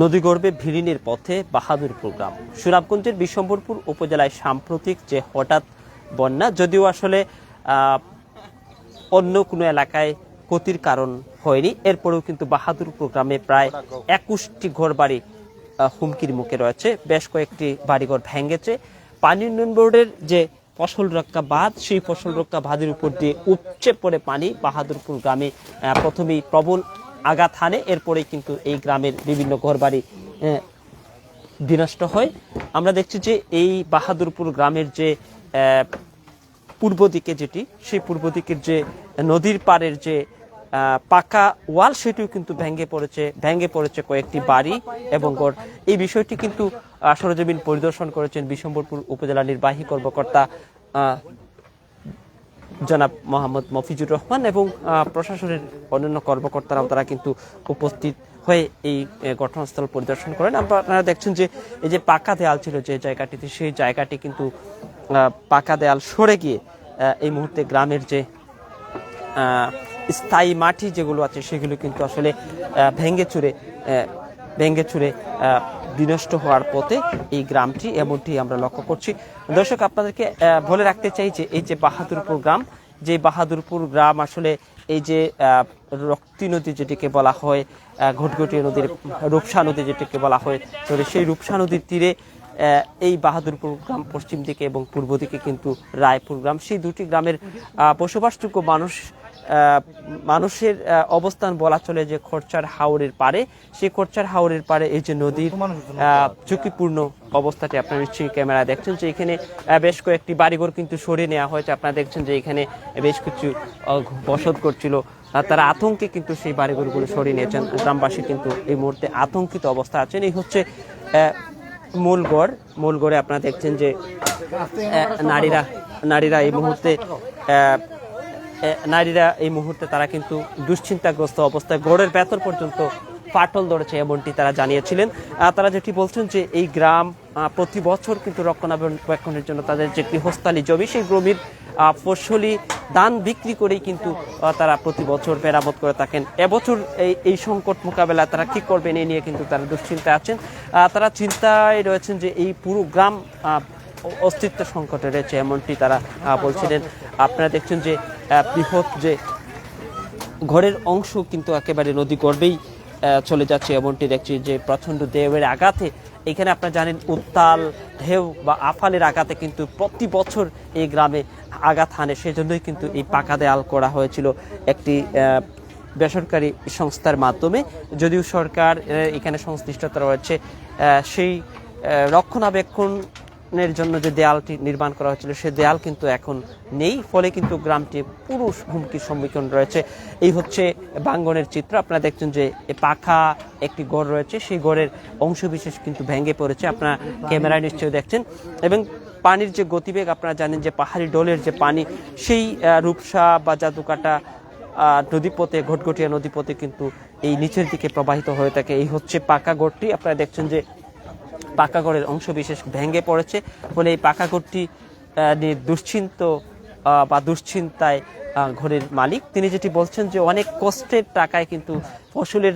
নদীগর্ভে ভিড়িনের পথে বাহাদুরপুর গ্রাম সুনামগঞ্জের বিশ্বম্বরপুর উপজেলায় সাম্প্রতিক যে হঠাৎ বন্যা যদিও আসলে অন্য কোনো এলাকায় ক্ষতির কারণ হয়নি। এরপরেও কিন্তু বাহাদুরপুর গ্রামে প্রায় একুশটি ঘরবাড়ি আহ, হুমকির মুখে রয়েছে। বেশ কয়েকটি বাড়িঘর ভেঙেছে। পানি উন্নয়ন বোর্ডের যে ফসল রক্ষা বাঁধ সেই ফসল রক্ষা বাঁধের উপর দিয়ে উপচে পড়ে পানি বাহাদুরপুর গ্রামে প্রথমেই প্রবল আঘাত হানে এরপরে কিন্তু এই গ্রামের বিভিন্ন ঘরবাড়ি বিনষ্ট হয়। আমরা দেখছি যে এই বাহাদুরপুর গ্রামের যে পূর্ব দিকে যেটি, সেই পূর্ব দিকের যে নদীর পাড়ের যে পাকা ওয়াল, সেটিও কিন্তু ভেঙে পড়েছে ভেঙে পড়েছে কয়েকটি বাড়ি এবং গড় এই বিষয়টি কিন্তু সরজমিন পরিদর্শন করেছেন বিশম্বরপুর উপজেলা নির্বাহী কর্মকর্তা জনাব মোহাম্মদ মফিজুর রহমান এবং প্রশাসনের অন্যান্য কর্মকর্তারাও তারা কিন্তু উপস্থিত হয়ে এই ঘটনাস্থল পরিদর্শন করেন। আপনারা দেখছেন যে এই যে পাকা দেয়াল ছিল যে জায়গাটিতে, সেই জায়গাটি কিন্তু পাকা দেয়াল সরে গিয়ে এই মুহূর্তে গ্রামের যে স্থায়ী মাটি যেগুলো আছে, সেগুলো কিন্তু আসলে ভেঙে চুরে ভেঙে চুরে বিনষ্ট হওয়ার পথে এই গ্রামটি এমনটি আমরা লক্ষ্য করছি। দর্শক আপনাদেরকে বলে রাখতে চাই যে এই যে বাহাদুরপুর গ্রাম যে বাহাদুরপুর গ্রাম আসলে এই যে রক্তি নদী যেটিকে বলা হয় আহ, ঘটঘটিয়া নদীর রূপসা নদী যেটিকে বলা হয় সেই রূপসা নদীর তীরে এই বাহাদুরপুর গ্রাম পশ্চিম দিকে এবং পূর্ব দিকে কিন্তু রায়পুর গ্রাম। সেই দুটি গ্রামের বসবাসযোগ্য মানুষ মানুষের অবস্থান বলা চলে যে খরচার হাওরের পারে সেই খরচার হাওরের পারে এই যে নদীর ঝুঁকিপূর্ণ অবস্থাটি আপনারা নিশ্চয়ই ক্যামেরা দেখছেন যে এখানে বেশ কয়েকটি বাড়িঘর কিন্তু সরিয়ে নেওয়া হয়েছে। আপনারা দেখছেন যে এখানে বেশ কিছু বসত করছিল তারা আতঙ্কে কিন্তু সেই বাড়িঘরগুলো সরিয়ে নিয়েছেন। গ্রামবাসী কিন্তু এই মুহূর্তে আতঙ্কিত অবস্থা আছেন। এই হচ্ছে মূলগড় মূলগড়ে আপনারা দেখছেন যে নারীরা নারীরা এই মুহূর্তে নারীরা এই মুহূর্তে তারা কিন্তু দুশ্চিন্তাগ্রস্ত অবস্থায় গড়ের ভেতর পর্যন্ত ফাটল ধরেছে এমনটি তারা জানিয়েছিলেন। তারা যেটি বলছেন যে এই গ্রাম প্রতি বছর কিন্তু রক্ষণাবেক্ষণের জন্য তাদের যে গৃহস্থালী জমি, সেই জমির ফসলি দান বিক্রি করেই কিন্তু তারা প্রতি বছর মেরামত করে থাকেন। এবছর এই এই সংকট মোকাবেলা তারা কি করবেন এই নিয়ে কিন্তু তারা দুশ্চিন্তায় আছেন। তারা চিন্তায় রয়েছেন যে এই পুরো গ্রাম অস্তিত্ব সংকটে রয়েছে এমনটি তারা বলছিলেন। আপনারা দেখছেন যে বৃহৎ যে ঘরের অংশ কিন্তু একেবারে নদী গর্বেই চলে যাচ্ছে এমনটি দেখছি যে প্রচণ্ড দেবের আঘাতে। এখানে আপনারা জানেন উত্তাল ঢেউ বা আফালের আঘাতে কিন্তু প্রতি বছর এই গ্রামে আঘাত হানে। সেজন্যই কিন্তু এই পাকা দেয়াল করা হয়েছিল একটি বেসরকারি সংস্থার মাধ্যমে। যদিও সরকার এখানে সংশ্লিষ্টতা রয়েছে সেই আহ, রক্ষণাবেক্ষণের জন্য যে দেয়ালটি নির্মাণ করা হয়েছিল, সে দেয়াল কিন্তু এখন নেই। ফলে কিন্তু গ্রামটি পুরো হুমকির সম্মুখীন রয়েছে। এই হচ্ছে বাঙ্গনের চিত্র। আপনারা দেখছেন যে পাখা একটি গড় রয়েছে। সেই গড়ের অংশবিশেষ কিন্তু ভেঙে পড়েছে। আপনারা ক্যামেরায় নিশ্চয়ই দেখছেন। এবং পানির যে গতিবেগ, আপনারা জানেন যে পাহাড়ি ডোলের যে পানি, সেই রূপসা বা জাদুকাটা নদীপথে, ঘটঘটিয়া নদীপথে কিন্তু এই নিচের দিকে প্রবাহিত হয়ে থাকে। এই হচ্ছে পাকা গড়টি। আপনারা দেখছেন যে পাকা গড়ের অংশ বিশেষ ভেঙে পড়েছে। ফলে এই পাকা আহ, নিয়ে দুশ্চিন্ত বা দুশ্চিন্তায় ঘরের মালিক। তিনি যেটি বলছেন যে অনেক কষ্টের টাকায় কিন্তু ফসলের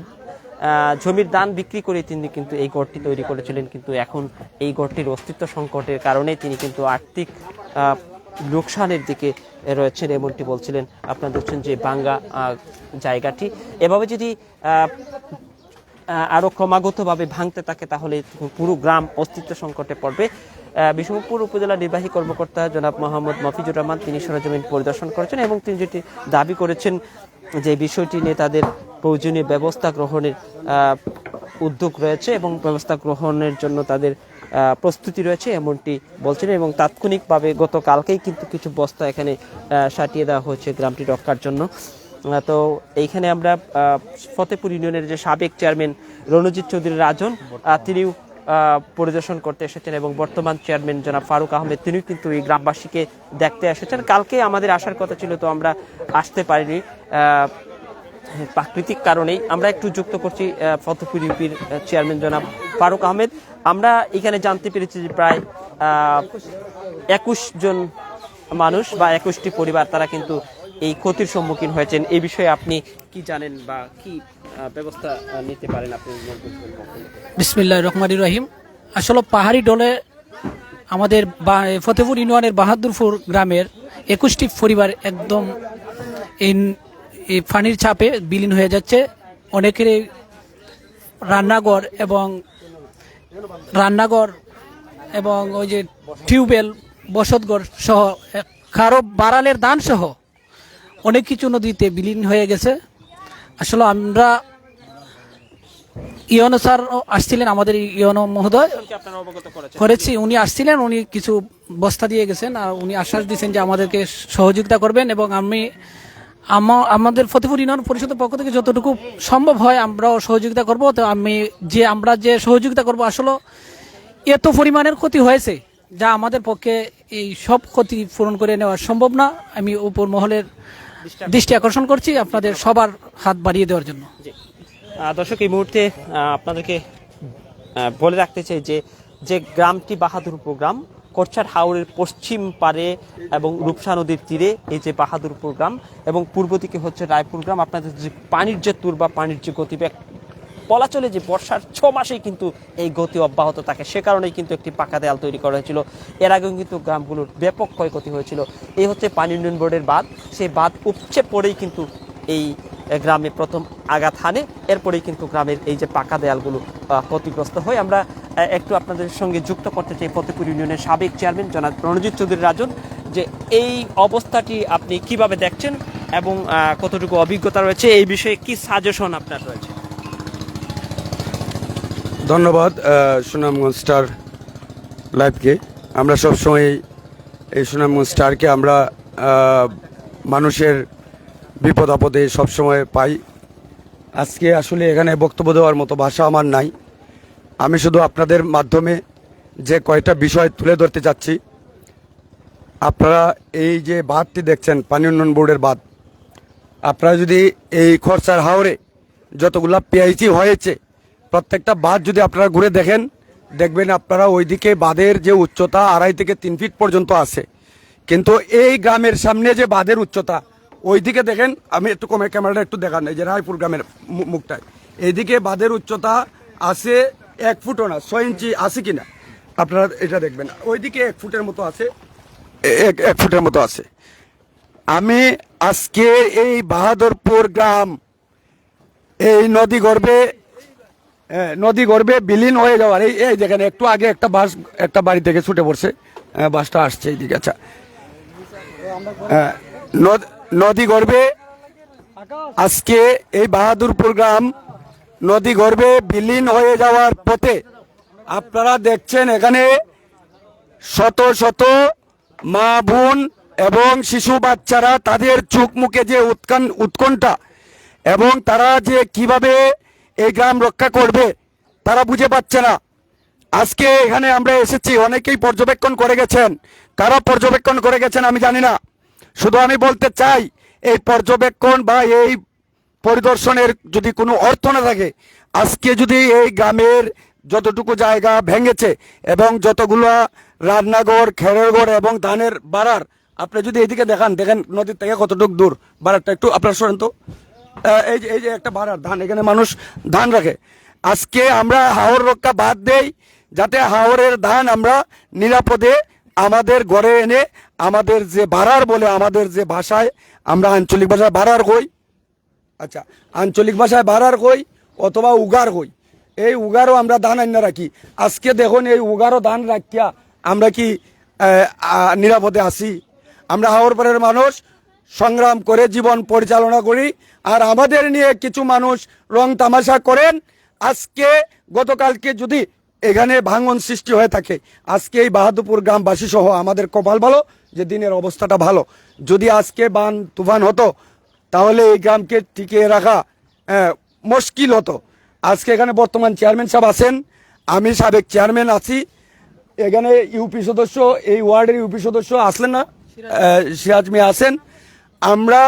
জমির দান বিক্রি করে তিনি কিন্তু এই গড়টি তৈরি করেছিলেন। কিন্তু এখন এই গড়টির অস্তিত্ব সংকটের কারণে তিনি কিন্তু আর্থিক লোকসানের দিকে রয়েছেন এমনটি বলছিলেন। আপনারা দেখছেন যে বাঙ্গা জায়গাটি। এভাবে যদি আহ, আহ, আরও ক্রমাগতভাবে ভাঙতে থাকে তাহলে পুরো গ্রাম অস্তিত্ব সংকটে পড়বে। আহ, বিষমপুর উপজেলা নির্বাহী কর্মকর্তা জনাব মোহাম্মদ মফিজুর রহমান তিনি সরজমিন পরিদর্শন করেছেন এবং তিনি যেটি দাবি করেছেন যে বিষয়টি নিয়ে তাদের প্রয়োজনীয় ব্যবস্থা গ্রহণের উদ্যোগ রয়েছে এবং ব্যবস্থা গ্রহণের জন্য তাদের প্রস্তুতি রয়েছে এমনটি বলছেন এবং তাৎক্ষণিকভাবে গতকালকেই কিন্তু কিছু বস্তা এখানে সাটিয়ে দেওয়া হয়েছে গ্রামটি রক্ষার জন্য। তো এইখানে আমরা ফতেপুর ইউনিয়নের যে সাবেক চেয়ারম্যান রণজিৎ চৌধুরী রাজন তিনিও পরিদর্শন করতে এসেছেন এবং বর্তমান চেয়ারম্যান জনাব ফারুক আহমেদ তিনিও কিন্তু এই গ্রামবাসীকে দেখতে এসেছেন। কালকে আমাদের আসার কথা ছিল তো আমরা আসতে পারিনি প্রাকৃতিক কারণেই। আমরা একটু যুক্ত করছি ফতেপুর ইউপির চেয়ারম্যান জনাব ফারুক আহমেদ। আমরা এখানে জানতে পেরেছি যে প্রায় একুশ জন মানুষ বা একুশটি পরিবার তারা কিন্তু এই ক্ষতির সম্মুখীন হয়েছেন, এই বিষয়ে আপনি কি জানেন বা কি ব্যবস্থা নিতে পারেন আপনি বিসমিল্লাহ রহমান রহিম। আসলে পাহাড়ি ডলে আমাদের ফতেপুর ইউনিয়নের বাহাদুরপুর গ্রামের একুশটি পরিবার একদম এই পানির চাপে বিলীন হয়ে যাচ্ছে। অনেকেরই রান্নাঘর এবং রান্নাঘর এবং ওই যে টিউবওয়েল, বসতঘর সহ কারও বারালের দান সহ অনেক কিছু নদীতে বিলীন হয়ে গেছে। আসলে আমরা ইয়নো স্যার আসছিলেন, আমাদের ইয়নো মহোদয় করেছি। উনি আসছিলেন, উনি কিছু বস্তা দিয়ে গেছেন, আর উনি আশ্বাস দিয়েছেন যে আমাদেরকে সহযোগিতা করবেন এবং আমা- আমাদের ফতেপুর ইউনিয়ন পরিষদের পক্ষ থেকে যতটুকু সম্ভব হয় আমরাও সহযোগিতা করব। তো আমি যে, আমরা যে সহযোগিতা করব, আসলে এত পরিমাণের ক্ষতি হয়েছে যা আমাদের পক্ষে এই সব ক্ষতি পূরণ করে নেওয়া সম্ভব না। আমি উপর মহলের দৃষ্টি আকর্ষণ করছি আপনাদের সবার হাত বাড়িয়ে দেওয়ার জন্য। দর্শক এই মুহূর্তে আপনাদেরকে বলে রাখতে চাই যে যে গ্রামটি বাহাদুরপুর গ্রাম কোরচার হাওরের পশ্চিম পারে এবং রূপসা নদীর তীরে এই যে বাহাদুরপুর গ্রাম এবং পূর্ব দিকে হচ্ছে রায়পুর গ্রাম আপনাদের যে পানির যে তুর বা পানির যে গতিবেগ বলা চলে যে বর্ষার ছ মাসেই কিন্তু এই গতি অব্যাহত থাকে। সে কারণেই কিন্তু একটি পাকা দেয়াল তৈরি করা হয়েছিল। এর আগেও কিন্তু গ্রামগুলোর ব্যাপক ক্ষয়ক্ষতি হয়েছিল। এই হচ্ছে পানি উন্নয়ন বোর্ডের বাঁধ। সেই বাঁধ উপচে পড়েই কিন্তু এই গ্রামে প্রথম আঘাত হানে। এরপরেই কিন্তু গ্রামের এই যে পাকা দেয়ালগুলো ক্ষতিগ্রস্ত হয়ে। আমরা একটু আপনাদের সঙ্গে যুক্ত করতে চাই ফতেপুর ইউনিয়নের সাবেক চেয়ারম্যান জনাব রণজিৎ চৌধুরী রাজন, যে এই অবস্থাটি আপনি কীভাবে দেখছেন এবং কতটুকু অভিজ্ঞতা রয়েছে? এই বিষয়ে কি সাজেশন আপনার রয়েছে? ধন্যবাদ সুনামগঞ্জ স্টার লাইভকে। আমরা সবসময় এই সুনামগঞ্জ স্টারকে আমরা মানুষের বিপদ আপদে সবসময় পাই। আজকে আসলে এখানে বক্তব্য দেওয়ার মতো ভাষা আমার নাই। আমি শুধু আপনাদের মাধ্যমে যে কয়টা বিষয় তুলে ধরতে চাচ্ছি। আপনারা এই যে বাঁধটি দেখছেন, পানি উন্নয়ন বোর্ডের বাঁধ। আপনারা যদি এই খরচার হাওরে যতগুলা পিআইসি হয়েছে প্রত্যেকটা বাঁধ যদি আপনারা ঘুরে দেখেন দেখবেন আপনারা ওইদিকে বাঁধের যে উচ্চতা আড়াই থেকে তিন ফিট পর্যন্ত আছে। কিন্তু এই গ্রামের সামনে যে বাঁধের উচ্চতা ওইদিকে দেখেন আমি একটু কমে ক্যামেরাটা একটু দেখান এই যে রায়পুর গ্রামের মুখটায়। এইদিকে বাঁধের উচ্চতা আছে এক ফুটও না ছয় ইঞ্চি আছে কি না আপনারা এটা দেখবেন। ওইদিকে এক ফুটের মতো আছে। এক এক ফুটের মতো আছে। আমি আজকে এই বাহাদুরপুর গ্রাম এই নদী হ্যাঁ, নদী গর্বে বিলীন হয়ে যাওয়ার এই এই দেখেন, একটু আগে একটা বাস একটা বাড়ি থেকে ছুটে পড়ছে। বাসটা আসছে এইদিকে আচ্ছা। নদী গর্বে আজকে এই বাহাদুরপুর গ্রাম নদী গর্বে বিলীন হয়ে যাওয়ার পথে আপনারা দেখছেন এখানে শত শত মা বোন এবং শিশু বাচ্চারা তাদের চোখ মুখে যে উৎকান উৎকণ্ঠা এবং তারা যে কীভাবে এই গ্রাম রক্ষা করবে, তারা বুঝে পাচ্ছে না। আজকে এখানে আমরা এসেছি, অনেকেই পর্যবেক্ষণ করে গেছেন। কারা পর্যবেক্ষণ করে গেছেন আমি জানি না। শুধু আমি বলতে চাই, এই পর্যবেক্ষণ বা এই পরিদর্শনের যদি কোনো অর্থ না থাকে, আজকে যদি এই গ্রামের যতটুকু জায়গা ভেঙেছে এবং যতগুলো রান্নাঘর, খেরের এবং ধানের বাড়ার, আপনি যদি এদিকে দেখান, দেখেন নদীর থেকে কতটুকু দূর। বাড়ারটা একটু আপনার শোনেন তো। এই যে এই যে একটা ভাড়ার ধান, এখানে মানুষ ধান রাখে। আজকে আমরা হাওর রক্ষা বাদ দেই, যাতে হাওরের ধান আমরা নিরাপদে আমাদের ঘরে এনে আমাদের যে ভাড়ার বলে, আমাদের যে ভাষায় আমরা আঞ্চলিক ভাষায় ভাড়ার কই। আচ্ছা আঞ্চলিক ভাষায় ভাড়ার কই অথবা উগার কই? এই উগারও আমরা ধান আন্য রাখি। আজকে দেখুন, এই উগারও ধান রাখিয়া আমরা কি নিরাপদে আসি আমরা হাওড়পাড়ের মানুষ সংগ্রাম করে জীবন পরিচালনা করি। আর আমাদের নিয়ে কিছু মানুষ রং তামাশা করেন। আজকে গতকালকে যদি এখানে ভাঙন সৃষ্টি হয়ে থাকে, আজকে এই বাহাদুরপুর গ্রামবাসী সহ আমাদের কপাল ভালো, যে দিনের অবস্থাটা ভালো। যদি আজকে বান তুফান হতো, তাহলে এই গ্রামকে টিকিয়ে রাখা মুশকিল হতো। আজকে এখানে বর্তমান চেয়ারম্যান সাহেব আছেন। আমি সাবেক চেয়ারম্যান আছি। এখানে ইউপি সদস্য, এই ওয়ার্ডের ইউপি সদস্য আসলেন না। সিরাজ মিয়া আছেন। আমরা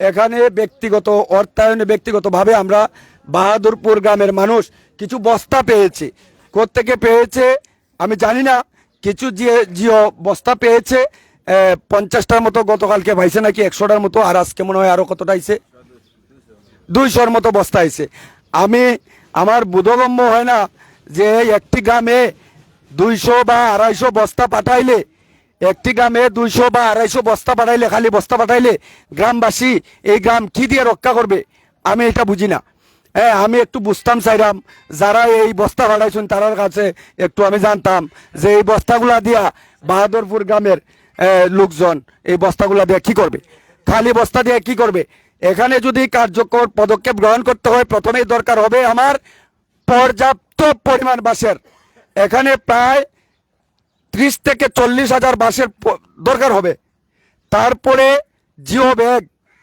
এখানে ব্যক্তিগত, অর্থায়নে ব্যক্তিগতভাবে আমরা বাহাদুরপুর গ্রামের মানুষ কিছু বস্তা পেয়েছে। কোত্থেকে পেয়েছে আমি জানি না, কিছু যে জিও বস্তা পেয়েছে পঞ্চাশটার মতো গতকালকে ভাইছে নাকি, একশোটার মতো, আর আজকে মনে হয় আরও কতটা আইছে? দুইশোর মতো বস্তা হয়েছে আমি, আমার বোধগম্য হয় না যে একটি গ্রামে দুইশো বা আড়াইশো বস্তা পাঠাইলে একটি গ্রামে দুইশো বা আড়াইশো বস্তা পাঠাইলে খালি বস্তা পাঠাইলে গ্রামবাসী এই গ্রাম কি দিয়ে রক্ষা করবে? আমি এটা বুঝি না। হ্যাঁ আমি একটু বুঝতাম চাইলাম যারা এই বস্তা পাঠাইছেন তার কাছে একটু আমি জানতাম যে এই বস্তাগুলা দিয়া বাহাদুরপুর গ্রামের লোকজন এই বস্তাগুলা দিয়ে কি করবে? খালি বস্তা দিয়ে কি করবে? এখানে যদি কার্যকর পদক্ষেপ গ্রহণ করতে হয়, প্রথমেই দরকার হবে আমার পর্যাপ্ত পরিমাণ বাসের এখানে প্রায় ত্রিশ থেকে চল্লিশ হাজার বাসের দরকার হবে। তারপরে জিও ব্যাগ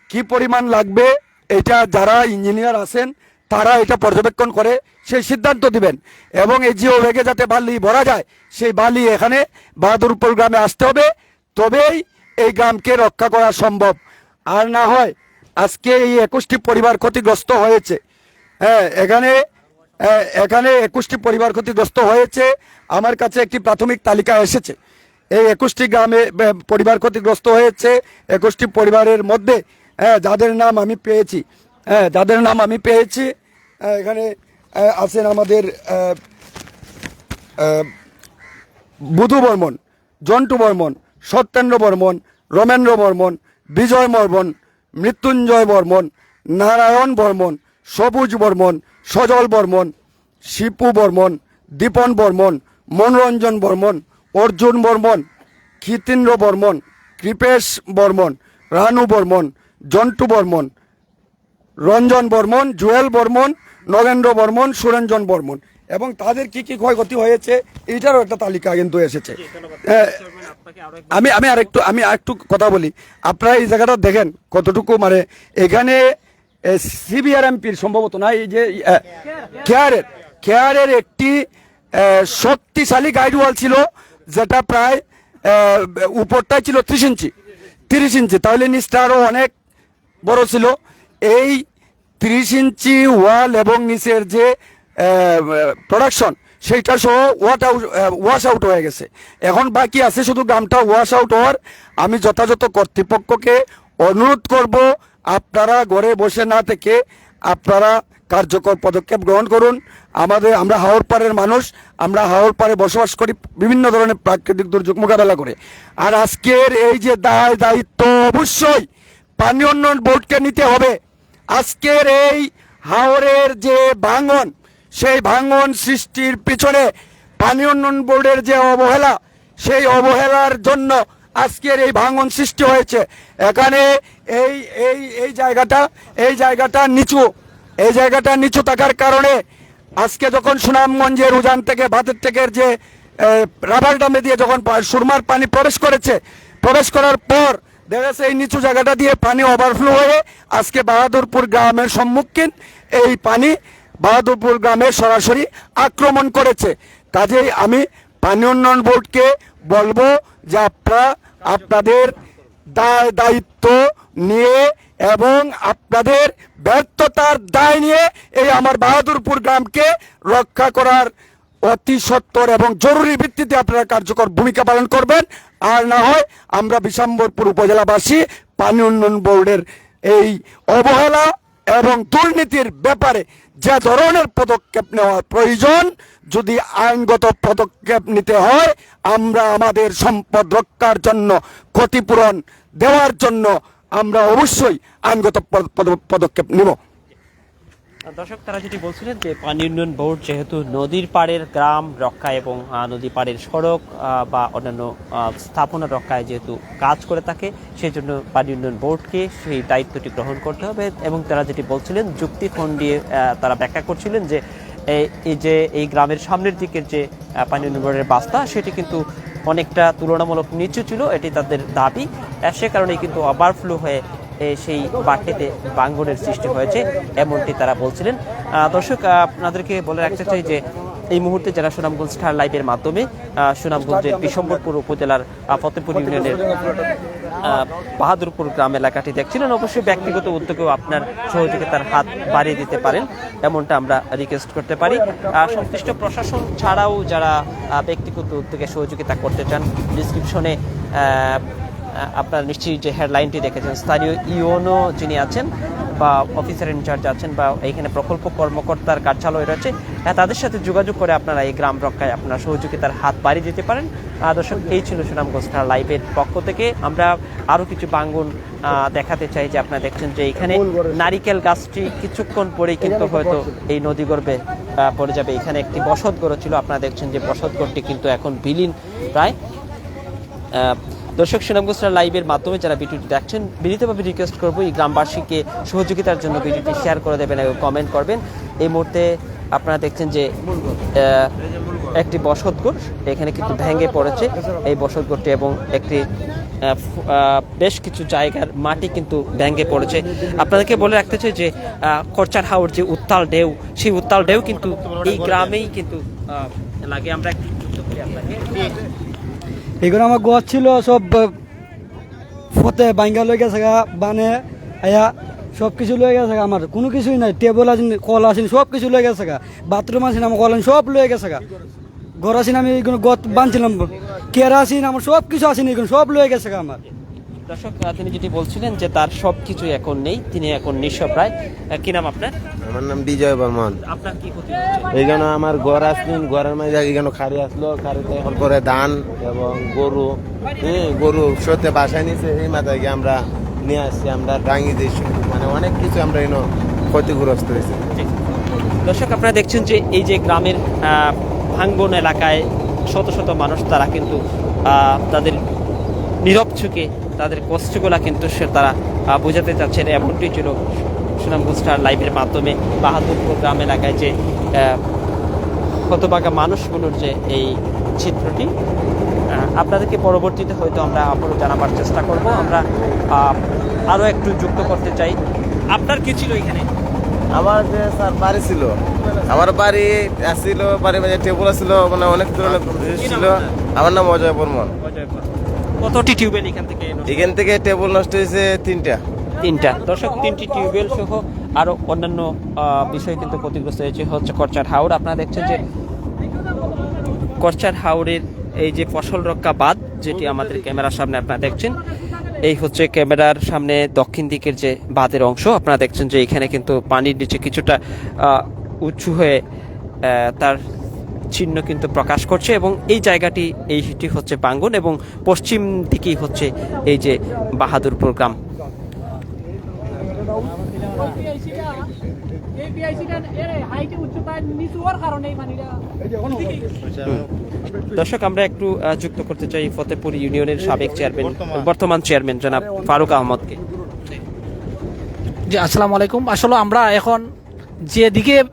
কি পরিমাণ লাগবে, এটা যারা ইঞ্জিনিয়ার আছেন, তারা এটা পর্যবেক্ষণ করে, সেই সিদ্ধান্ত দিবেন। এবং এই জিও ব্যাগে যাতে বালি ভরা যায়, সেই বালি এখানে বাহাদুরপুর গ্রামে আসতে হবে। তবেই এই গ্রামকে রক্ষা করা সম্ভব। আর না হয় আজকে এই একুশটি পরিবার ক্ষতিগ্রস্ত হয়েছে। হ্যাঁ এখানে এখানে একুশটি পরিবার ক্ষতিগ্রস্ত হয়েছে। আমার কাছে একটি প্রাথমিক তালিকা এসেছে। এই একুশটি গ্রামে পরিবার ক্ষতিগ্রস্ত হয়েছে। একুশটি পরিবারের মধ্যে হ্যাঁ যাদের নাম আমি পেয়েছি হ্যাঁ যাদের নাম আমি পেয়েছি এখানে আছেন আমাদের বুধু বর্মন, জন্টু বর্মন, সত্যেন্দ্র বর্মন, রমেন্দ্র বর্মন, বিজয় বর্মন, মৃত্যুঞ্জয় বর্মন, নারায়ণ বর্মন, সবুজ বর্মন সজল বর্মন শিপু বর্মন দীপন বর্মন মনোরঞ্জন বর্মন অর্জুন বর্মন ক্ষিতীন্দ্র বর্মন কৃপেশ বর্মন রানু বর্মন জন্টু বর্মন রঞ্জন বর্মন জুয়েল বর্মন নগেন্দ্র বর্মন সুরঞ্জন বর্মন। এবং তাদের কি কি ক্ষয়ক্ষতি হয়েছে এইটারও একটা তালিকা কিন্তু এসেছে। হ্যাঁ, আমি আমি আরেকটু আমি আরেকটু কথা বলি। আপনারা এই জায়গাটা দেখেন কতটুকু মানে এখানে সিবিআরএমপির সম্ভবত না এই যে কেয়ারের কেয়ারের একটি শক্তিশালী গাইড ওয়াল ছিল, যেটা প্রায় উপরটাই ছিল ত্রিশ ইঞ্চি, তিরিশ ইঞ্চি। তাহলে নিচটা আরও অনেক বড় ছিল। এই তিরিশ ইঞ্চি ওয়াল এবং নিচের যে প্রোডাকশন, সেইটা সহ ওয়াট আউট ওয়াশ আউট হয়ে গেছে। এখন বাকি আছে শুধু গ্রামটা ওয়াশ আউট হওয়ার। আমি যথাযথ কর্তৃপক্ষকে অনুরোধ করব আপনারা ঘরে বসে না থেকে আপনারা কার্যকর পদক্ষেপ গ্রহণ করুন। আমাদের, আমরা হাওর পাড়ের মানুষ, আমরা হাওর পাড়ে বসবাস করি বিভিন্ন ধরনের প্রাকৃতিক দুর্যোগ মোকাবেলা করে। আর আজকের এই যে দায় দায়িত্ব অবশ্যই পানি উন্নয়ন বোর্ডকে নিতে হবে। আজকের এই হাওরের যে ভাঙন, সেই ভাঙন সৃষ্টির পিছনে পানি উন্নয়ন বোর্ডের যে অবহেলা, সেই অবহেলার জন্য আজকের এই ভাঙন সৃষ্টি হয়েছে। এখানে এই এই এই জায়গাটা এই জায়গাটা নিচু। এই জায়গাটা নিচু থাকার কারণে আজকে যখন সুনামগঞ্জের উজান থেকে ভাতের থেকে যে রাবার ডামে দিয়ে যখন সুরমার পানি প্রবেশ করেছে, প্রবেশ করার পর দেখা এই নিচু জায়গাটা দিয়ে পানি ওভারফ্লো হয়ে আজকে বাহাদুরপুর গ্রামের সম্মুখীন এই পানি বাহাদুরপুর গ্রামে সরাসরি আক্রমণ করেছে। কাজেই আমি পানি উন্নয়ন বোর্ডকে বলব যে আপনারা আপনাদের দায়, দায়িত্ব নিয়ে এবং আপনাদের ব্যর্থতার দায় নিয়ে এই আমার বাহাদুরপুর গ্রামকে রক্ষা করার অতি সত্তর এবং জরুরি ভিত্তিতে আপনারা কার্যকর ভূমিকা পালন করবেন। আর না হয় আমরা বিশাম্বরপুর উপজেলাবাসী পানি উন্নয়ন বোর্ডের এই অবহেলা এবং দুর্নীতির ব্যাপারে যে ধরনের পদক্ষেপ নেওয়া প্রয়োজন যদি আইনগত পদক্ষেপ নিতে হয়, আমরা আমাদের সম্পদ রক্ষার জন্য, ক্ষতিপূরণ দেওয়ার জন্য আমরা অবশ্যই আইনগত পদ- পদ- পদক্ষেপ নেব। দর্শক, তারা যেটি বলছিলেন যে পানি উন্নয়ন বোর্ড যেহেতু নদীর পাড়ের গ্রাম রক্ষা এবং নদী পাড়ের সড়ক বা অন্যান্য স্থাপনা রক্ষায় যেহেতু কাজ করে থাকে সেই জন্য পানি উন্নয়ন বোর্ডকে সেই দায়িত্বটি গ্রহণ করতে হবে। এবং তারা যেটি বলছিলেন, যুক্তি খণ্ডিয়ে তারা ব্যাখ্যা করছিলেন যে এই- যে, এই গ্রামের সামনের দিকের যে পানি উন্নয়নের বাস্তা সেটি কিন্তু অনেকটা তুলনামূলক নিচু ছিল, এটি তাদের দাবি। সে কারণেই কিন্তু ওভারফ্লো হয়ে সেই বাটটিতে বাঙ্গনের সৃষ্টি হয়েছে, এমনটি তারা বলছিলেন। দর্শক আপনাদেরকে বলে রাখতে চাই যে এই মুহূর্তে যারা সুনামগঞ্জ স্টার লাইভের মাধ্যমে সুনামগঞ্জের বিশম্বরপুর উপজেলার ফতেপুর ইউনিয়নের বাহাদুরপুর গ্রাম এলাকাটি দেখছিলেন। অবশ্যই ব্যক্তিগত উদ্যোগেও আপনার সহযোগিতার হাত বাড়িয়ে দিতে পারেন, এমনটা আমরা রিকোয়েস্ট করতে পারি। সংশ্লিষ্ট প্রশাসন ছাড়াও যারা ব্যক্তিগত উদ্যোগে সহযোগিতা করতে চান ডিসক্রিপশনে আপনারা নিশ্চয়ই যে হেডলাইনটি দেখেছেন, স্থানীয় ইওনো যিনি আছেন বা অফিসার ইনচার্জ আছেন বা এখানে প্রকল্প কর্মকর্তার কার্যালয় রয়েছে তাদের সাথে যোগাযোগ করে আপনারা এই গ্রাম রক্ষায় আপনারা সহযোগিতার হাত বাড়িয়ে দিতে পারেন। দর্শক এই ছিল সুনামগঞ্জ খেলা লাইভের পক্ষ থেকে। আমরা আরও কিছু বাঙ্গুন দেখাতে চাই যে আপনারা দেখছেন যে এখানে নারিকেল গাছটি কিছুক্ষণ পরেই কিন্তু হয়তো এই নদী আহ, পড়ে যাবে। এখানে একটি বসত গড় ছিল আপনারা দেখছেন যে বসত গড়টি কিন্তু এখন বিলীন প্রায়। আহ, দর্শক সুনামগঞ্জ লাইভের মাধ্যমে যারা ভিডিওটি দেখছেন বিনীতভাবে রিকোয়েস্ট করব এই গ্রামবাসীকে সহযোগিতার জন্য ভিডিওটি শেয়ার করে দেবেন এবং কমেন্ট করবেন। এই মুহূর্তে আপনারা দেখছেন যে একটি বসতঘর এখানে কিন্তু ভেঙে পড়েছে এই বসতঘরটি এবং একটি বেশ কিছু জায়গার মাটি কিন্তু ভেঙে পড়েছে। আপনাদেরকে বলে রাখতে চাই যে আহ, করচার হাওর যে উত্তাল ঢেউ সেই উত্তাল ঢেউ কিন্তু এই গ্রামেই কিন্তু লাগে। আমরা এগুলো আমার গছ ছিল সব ফতে বাঙ্গা গেছে বানে আয়া সব কিছু লয়ে গেছে আমার কোনো কিছুই নাই টেবল আছে কল আছে সব কিছু লয়ে গেছে গা বাথরুম আছে আমার কল সব লয়ে গেছে গা। ঘর আছি আমি এগুলো গত বানছিলাম কেরা আছি আমার সব কিছু আছে এগুলো সব লয়ে গেছে গা আমার। দর্শক তিনি যেটি বলছিলেন যে তার সব কিছুই এখন নেই তিনি এখন নিঃস্ব প্রায় কি নাম আপনার? আমার নাম বিজয় বর্মন। আপনার কি ক্ষতি হচ্ছে? এইখানে আমার ঘর আসলেন ঘরের মাঝে এখানে খাড়ি আসলো খাড়িতে এখন করে ধান এবং গরু হ্যাঁ গরু সত্যি বাসায় নিছে এই মাথায় গিয়ে আমরা নিয়ে আসছি আমরা, ডাঙি দিয়েছি মানে অনেক কিছু আমরা এনে ক্ষতিগ্রস্ত হয়েছি। দর্শক, আপনারা দেখছেন যে এই যে গ্রামের ভাঙ্গন এলাকায় শত শত মানুষ, তারা কিন্তু তাদের নীরব চোখে, তাদের কষ্টগুলা কিন্তু সে তারা বোঝাতে চাচ্ছেন। এমনটি ছিল সুনামগঞ্জ স্টার লাইভের মাধ্যমে। বাহাদুরপুর গ্রাম এলাকায় যে হতবাগা মানুষগুলোর যে এই চিত্রটি আপনাদেরকে পরবর্তীতে হয়তো আমরা আবারও জানাবার চেষ্টা করব। আমরা আরও একটু যুক্ত করতে চাই। আপনার কি ছিল এখানে? আমার যে স্যার বাড়ি ছিল আমার বাড়ি আসছিল বাড়ি মাঝে টেবুল আসছিল মানে অনেক ধরনের ছিল। আমার নাম অজয় বর্মন। কতটি টিউবওয়েল এখান থেকে এখান থেকে টেবুল নষ্ট হয়েছে তিনটা। তিনটা। দর্শক তিনটি টিউবওয়েল সহ আরও অন্যান্য বিষয় কিন্তু ক্ষতিগ্রস্ত হয়েছে। হচ্ছে করচার হাওড় আপনারা দেখছেন যে করচার হাওড়ের এই যে ফসল রক্ষা বাঁধ যেটি আমাদের ক্যামেরার সামনে আপনারা দেখছেন এই হচ্ছে ক্যামেরার সামনে দক্ষিণ দিকের যে বাঁধের অংশ আপনারা দেখছেন যে এখানে কিন্তু পানির নিচে কিছুটা উঁচু হয়ে তার চিহ্ন কিন্তু প্রকাশ করছে এবং এই জায়গাটি এইটি হচ্ছে বাঙ্গন এবং পশ্চিম দিকেই হচ্ছে এই যে বাহাদুরপুর গ্রাম দর্শক, আমরা একটু যুক্ত করতে চাই ফতেপুর ইউনিয়নের সাবেক চেয়ারম্যান, বর্তমান চেয়ারম্যান জনাব ফারুক আহমদকে। জি, আসসালামু আলাইকুম। আসলে আমরা এখন যেদিকে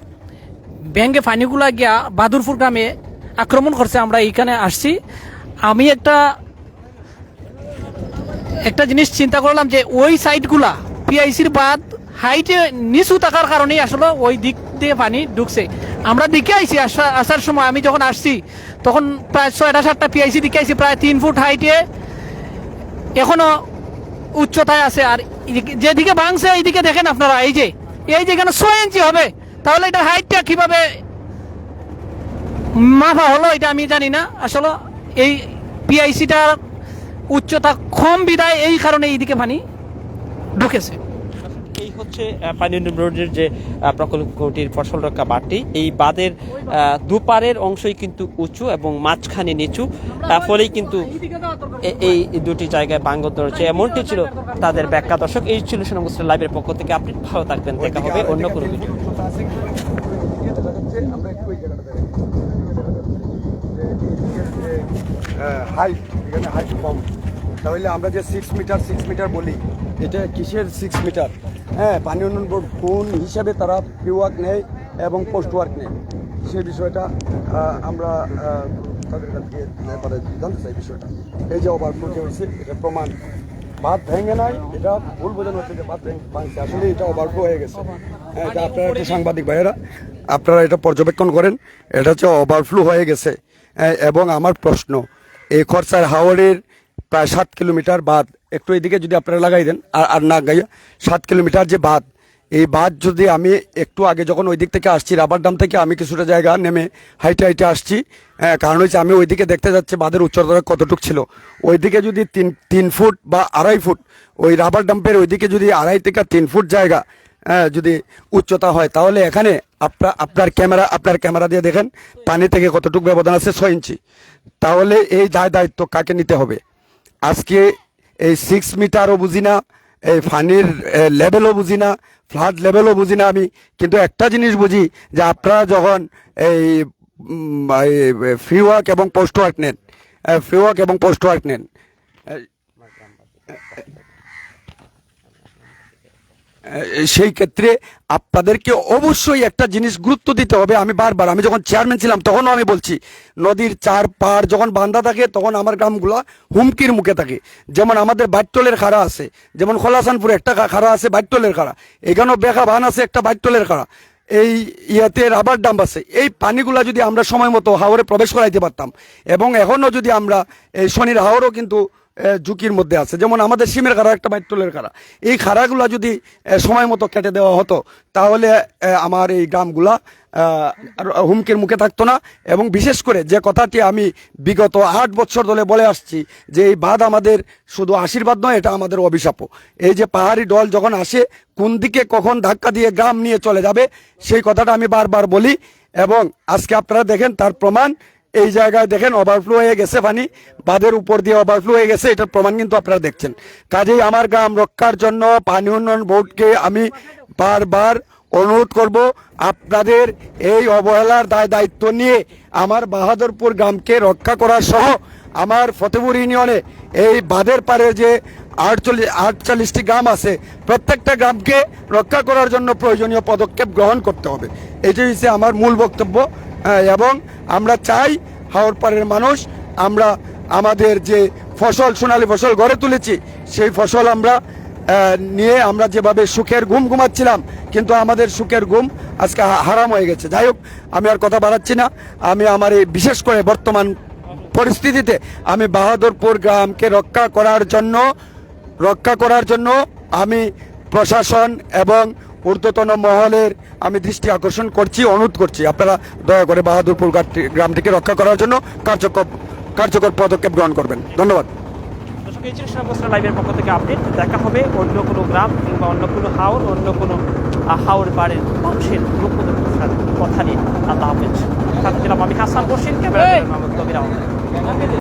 ব্যাঙ্গে ফানিগুলা গিয়া বাদুরপুর গ্রামে আক্রমণ করছে, আমরা এইখানে আসছি। আমি একটা একটা জিনিস চিন্তা করলাম যে ওই সাইডগুলা পিআইসির বাদ হাইটে নিচু থাকার কারণেই আসলে ওই দিক দিয়ে পানি ঢুকছে। আমরা দিকে আইছি, আসা- আসার সময় আমি যখন আসছি তখন প্রায় ছয়টা, সাতটা পিআইসি দিকে প্রায় তিন ফুট হাইটে এখনও উচ্চতায় আছে। আর যেদিকে ভাঙছে, এইদিকে দেখেন আপনারা, এই যে এই যে এখানে ছয় ইঞ্চি হবে। তাহলে এটা হাইটটা কীভাবে মাফা হলো, এটা আমি জানি না। আসলে এই পিআইসিটার উচ্চতা কম বিদায় এই কারণে এইদিকে পানি ঢুকেছে। হচ্ছে আহ, পানি উন্নয়ন রোডের যে প্রকল্পটির ফসল রক্ষা বাঁধটি এই বাঁধের দুপারের অংশই কিন্তু উঁচু এবং মাঝখানে নিচু। ফলেই কিন্তু এই দুটি জায়গায় বাঙ্গত রয়েছে এমনটি ছিল তাদের ব্যাখ্যা। দর্শক এই ছিল সুনামগঞ্জ লাইভের পক্ষ থেকে। আপনি ভালো থাকবেন। দেখা হবে অন্য কোনো ভিডিও হাইট এখানে হাইট কম। তাহলে আমরা যে সিক্স মিটার সিক্স মিটার বলি এটা কিসের সিক্স মিটার হ্যাঁ পানি উন্নয়ন বোর্ড কোন হিসাবে তারা প্রি ওয়ার্ক নেয় এবং পোস্ট ওয়ার্ক নেয়? সেই বিষয়টা আমরা তাদের কাছ জানতে চাই বিষয়টা। এই যে ওভারফ্লো যে হয়েছে এটা প্রমাণ। বাদ ভেঙে নাই এটা ভুল বোঝানো হচ্ছে যে বাদ ভেঙে ভাঙছে। আসলে এটা ওভারফ্লো হয়ে গেছে। হ্যাঁ এটা আপনারা একটু সাংবাদিক ভাইয়েরা আপনারা এটা পর্যবেক্ষণ করেন। এটা হচ্ছে ওভারফ্লো হয়ে গেছে। হ্যাঁ, এবং আমার প্রশ্ন এই খরচার হাওড়ের প্রায় সাত কিলোমিটার বাদ একটু এদিকে যদি আপনারা লাগাই দেন আর আর না গাইয়া সাত কিলোমিটার যে বাদ এই বাদ যদি আমি একটু আগে যখন ওই দিক থেকে আসছি রাবার ডাম থেকে আমি কিছুটা জায়গা নেমে হাইটে হাইটে আসছি হ্যাঁ কারণ হচ্ছে আমি ওইদিকে দেখতে যাচ্ছি বাঁধের উচ্চতা কতটুক ছিল। ওইদিকে যদি তিন তিন ফুট বা আড়াই ফুট ওই রাবার ডাম্পের ওইদিকে যদি আড়াই থেকে তিন ফুট জায়গা হ্যাঁ, যদি উচ্চতা হয় তাহলে এখানে আপনার আপনার ক্যামেরা আপনার ক্যামেরা দিয়ে দেখেন পানি থেকে কতটুকু ব্যবধান আছে ছয় ইঞ্চি। তাহলে এই দায় দায়িত্ব কাকে নিতে হবে? আজকে এই সিক্স মিটারও বুঝি না, এই ফানির লেভেলও বুঝি না ফ্লাড লেভেলও বুঝি না আমি। কিন্তু একটা জিনিস বুঝি, যে আপনারা যখন এই ফ্রি ওয়ার্ক এবং পোস্ট ওয়ার্ক নেন ফ্রি ওয়ার্ক এবং পোস্ট ওয়ার্ক নেন। সেই ক্ষেত্রে আপনাদেরকে অবশ্যই একটা জিনিস গুরুত্ব দিতে হবে। আমি বারবার, আমি যখন চেয়ারম্যান ছিলাম, তখনও আমি বলছি, নদীর চার পাড় যখন বান্ধা থাকে, তখন আমার গ্রামগুলো হুমকির মুখে থাকে। যেমন আমাদের বাইট্টলের খাড়া আছে, যেমন খোলাসানপুরে একটা খাড়া আছে বাইট্টলের খাড়া, এখানেও বেখা ভান আছে একটা বাইট্টলের খাড়া। এই ইয়াতে রাবার ডাম্প আছে। এই পানিগুলা যদি আমরা সময় মতো হাওরে প্রবেশ করাইতে পারতাম, এবং এখনও যদি আমরা এই শনির হাওরও কিন্তু ঝুঁকির মধ্যে আছে। যেমন আমাদের সিমের খাড়া, একটা বাইট্টলের খাড়া। এই খাড়াগুলা যদি সময় মতো কেটে দেওয়া হতো, তাহলে আমার এই গ্রামগুলা হুমকির মুখে থাকতো না। এবং বিশেষ করে যে কথাটি আমি বিগত আট বছর ধরে বলে আসছি, যে এই বাঁধ আমাদের শুধু আশীর্বাদ নয়, এটা আমাদের অভিশাপও এই যে পাহাড়ি ডল যখন আসে, কোন দিকে কখন ধাক্কা দিয়ে গ্রাম নিয়ে চলে যাবে, সেই কথাটা আমি বারবার বলি। এবং আজকে আপনারা দেখেন, তার প্রমাণ এই জায়গায় দেখেন ওভারফ্লো হয়ে গেছে পানি, বাঁধের উপর দিয়ে ওভারফ্লো হয়ে গেছে, এটার প্রমাণ কিন্তু আপনারা দেখছেন। কাজেই আমার গ্রাম রক্ষার জন্য পানি উন্নয়ন বোর্ডকে আমি বারবার অনুরোধ করব, আপনাদের এই অবহেলার দায় দায়িত্ব নিয়ে আমার বাহাদুরপুর গ্রামকে রক্ষা করা সহ আমার ফতেপুর ইউনিয়নে এই বাঁধের পারে যে আটচল্লিশ, আটচল্লিশটি গ্রাম আছে, প্রত্যেকটা গ্রামকে রক্ষা করার জন্য প্রয়োজনীয় পদক্ষেপ গ্রহণ করতে হবে। এটি হচ্ছে আমার মূল বক্তব্য। এবং আমরা চাই হাওর পাড়ের মানুষ, আমরা আমাদের যে ফসল, সোনালী ফসল গড়ে তুলেছি, সেই ফসল আমরা নিয়ে আমরা যেভাবে সুখের ঘুম ঘুমাচ্ছিলাম, কিন্তু আমাদের সুখের ঘুম আজকে হারাম হয়ে গেছে। যাই হোক, আমি আর কথা বাড়াচ্ছি না। আমি আমার এই বিশেষ করে বর্তমান পরিস্থিতিতে আমি বাহাদুরপুর গ্রামকে রক্ষা করার জন্য, রক্ষা করার জন্য আমি প্রশাসন এবং ঊর্ধ্বতন মহলের আমি দৃষ্টি আকর্ষণ করছি, অনুরোধ করছি আপনারা দয়া করে বাহাদুরপুর গ্রামটি- গ্রামটিকে রক্ষা করার জন্য কার্যকর কার্যকর পদক্ষেপ গ্রহণ করবেন। ধন্যবাদ। দর্শক, এই লাইভের পক্ষ থেকে আপডেট। দেখা হবে অন্য কোনো গ্রাম কিংবা অন্য কোনো হাওর, অন্য কোনো হাওর বাড়ির মানুষের কথা নিয়ে। আল্লাহ হাফেজ। আমি হাসান বসির ক্যামেরা